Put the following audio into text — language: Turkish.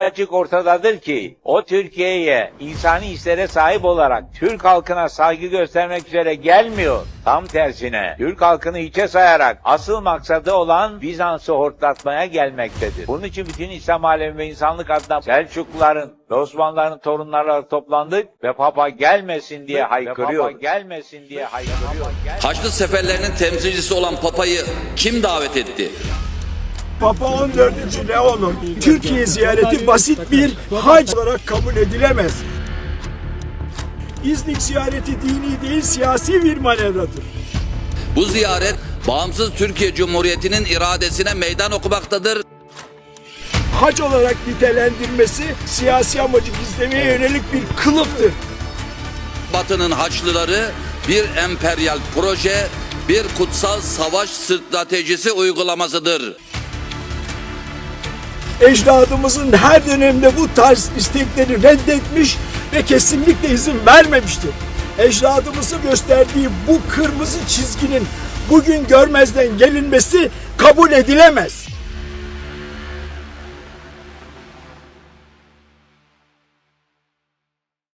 açık ortadadır ki o Türkiye'ye insani hislere sahip olarak Türk halkına saygı göstermek üzere gelmiyor. Tam tersine Türk halkını hiçe sayarak asıl maksadı olan Bizans'ı hortlatmaya gelmektedir. Bunun için bütün İslam alemi ve insanlık adına Selçukluların ve Osmanlıların torunları toplandık ve Papa gelmesin diye haykırıyor. Papa gelmesin diye haykırıyor. Haçlı seferlerinin temsilcisi olan Papa'yı kim davet etti? Papa 14. Leon'un Türkiye ziyareti basit bir hac olarak kabul edilemez. İznik ziyareti dini değil siyasi bir manevradır. Bu ziyaret bağımsız Türkiye Cumhuriyeti'nin iradesine meydan okumaktadır. Hac olarak nitelendirmesi siyasi amacı gizlemeye yönelik bir kılıftır. Batı'nın Haçlıları bir emperyal proje, bir kutsal savaş stratejisi uygulamasıdır. Ecdadımızın her dönemde bu tarz istekleri reddetmiş ve kesinlikle izin vermemiştir. Ecdadımızın gösterdiği bu kırmızı çizginin bugün görmezden gelinmesi kabul edilemez.